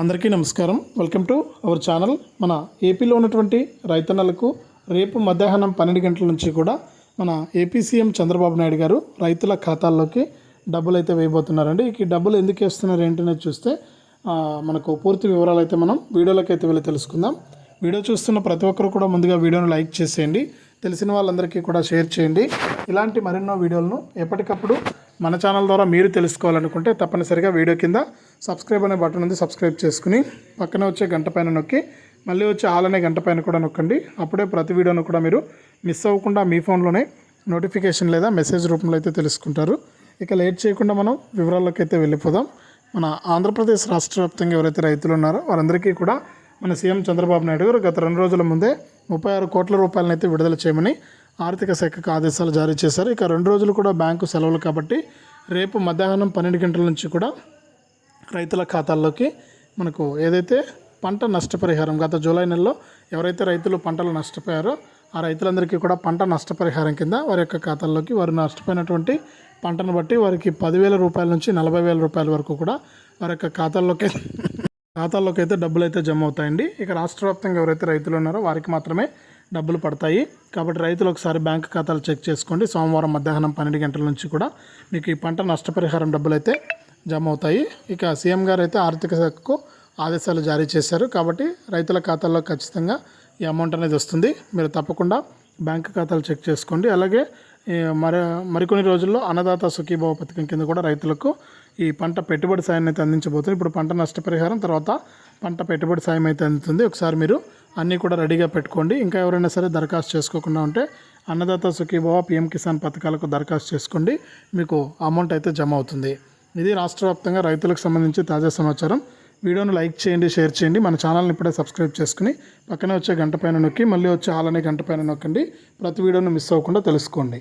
అందరికీ నమస్కారం. Welcome to our channel. మన ఏపీలో ఉన్నటువంటి రైతన్నలకు రేపు మధ్యాహ్నం పన్నెండు గంటల నుంచి కూడా మన ఏపీ సీఎం చంద్రబాబు నాయుడు గారు రైతుల ఖాతాల్లోకి డబ్బులు అయితే వేయబోతున్నారండి. ఈ డబ్బులు ఎందుకు వేస్తున్నారు ఏంటనేది చూస్తే మనకు పూర్తి వివరాలు అయితే మనం వీడియోలోకి అయితే వెళ్ళి తెలుసుకుందాం. వీడియో చూస్తున్న ప్రతి ఒక్కరు కూడా ముందుగా వీడియోను లైక్ చేసేయండి. తెలిసిన వాళ్ళందరికీ కూడా షేర్ చేయండి. ఇలాంటి మరెన్నో వీడియోలను ఎప్పటికప్పుడు మన ఛానల్ ద్వారా మీరు తెలుసుకోవాలనుకుంటే తప్పనిసరిగా వీడియో కింద సబ్స్క్రైబ్ అనే బటన్ ఉంది సబ్స్క్రైబ్ చేసుకుని పక్కన వచ్చే గంట పైన నొక్కి మళ్ళీ వచ్చే ఆల్ అనే గంట పైన కూడా నొక్కండి. అప్పుడే ప్రతి వీడియోను కూడా మీరు మిస్ అవ్వకుండా మీ ఫోన్లోనే నోటిఫికేషన్ లేదా మెసేజ్ రూపంలో అయితే తెలుసుకుంటారు. ఇక లేట్ చేయకుండా మనం వివరాల్లోకి అయితే వెళ్ళిపోదాం. మన ఆంధ్రప్రదేశ్ రాష్ట్ర వ్యాప్తంగా ఎవరైతే రైతులు ఉన్నారో వారందరికీ కూడా మన సీఎం చంద్రబాబు నాయుడు గారు గత రెండు రోజుల ముందే ముప్పై ఆరు కోట్ల రూపాయలనైతే విడుదల చేయమని ఆర్థిక శాఖకు ఆదేశాలు జారీ చేశారు. ఇక రెండు రోజులు కూడా బ్యాంకు సెలవులు కాబట్టి రేపు మధ్యాహ్నం పన్నెండు గంటల నుంచి కూడా రైతుల ఖాతాల్లోకి మనకు ఏదైతే పంట నష్టపరిహారం గత జూలై నెలలో ఎవరైతే రైతులు పంటలు నష్టపోయారో ఆ రైతులందరికీ కూడా పంట నష్టపరిహారం కింద వారి యొక్క ఖాతాల్లోకి వారు నష్టపోయినటువంటి పంటను బట్టి వారికి పదివేల రూపాయల నుంచి నలభై వేల రూపాయల వరకు కూడా వారి యొక్క ఖాతాల్లోకి ఖాతాల్లోకి అయితే డబ్బులు అయితే జమ అవుతాయండి. ఇక రాష్ట్ర వ్యాప్తంగా ఎవరైతే రైతులు ఉన్నారో వారికి మాత్రమే డబ్బులు పడతాయి. కాబట్టి రైతులు ఒకసారి బ్యాంక్ ఖాతాలు చెక్ చేసుకోండి. సోమవారం మధ్యాహ్నం పన్నెండు గంటల నుంచి కూడా మీకు ఈ పంట నష్టపరిహారం డబ్బులు అయితే జమ అవుతాయి ఇక సీఎం గారు అయితే ఆర్థిక శాఖకు ఆదేశాలు జారీ చేశారు. కాబట్టి రైతుల ఖాతాల్లో ఖచ్చితంగా ఈ అమౌంట్ అనేది వస్తుంది. మీరు తప్పకుండా బ్యాంక్ ఖాతాలు చెక్ చేసుకోండి. అలాగే మరి మరికొన్ని రోజుల్లో అన్నదాత సుఖీభావ పథకం కింద కూడా రైతులకు ఈ పంట పెట్టుబడి సాయాన్ని అయితే అందించబోతుంది. ఇప్పుడు పంట నష్టపరిహారం తర్వాత పంట పెట్టుబడి సాయం అయితే అందుతుంది. ఒకసారి మీరు అన్నీ కూడా రెడీగా పెట్టుకోండి. ఇంకా ఎవరైనా సరే దరఖాస్తు చేసుకోకుండా ఉంటే అన్నదాత సుఖీభవ పిఎం కిసాన్ పథకాలకు దరఖాస్తు చేసుకోండి. మీకు అమౌంట్ అయితే జమ అవుతుంది. ఇది రాష్ట్ర వ్యాప్తంగా రైతులకు సంబంధించి తాజా సమాచారం. వీడియోను లైక్ చేయండి షేర్ చేయండి. మన ఛానల్ని ఇప్పుడే సబ్స్క్రైబ్ చేసుకుని పక్కనే వచ్చే గంట పైన నొక్కి మళ్ళీ వచ్చే ఆలనే గంట పైన నొక్కండి. ప్రతి వీడియోను మిస్ అవ్వకుండా తెలుసుకోండి.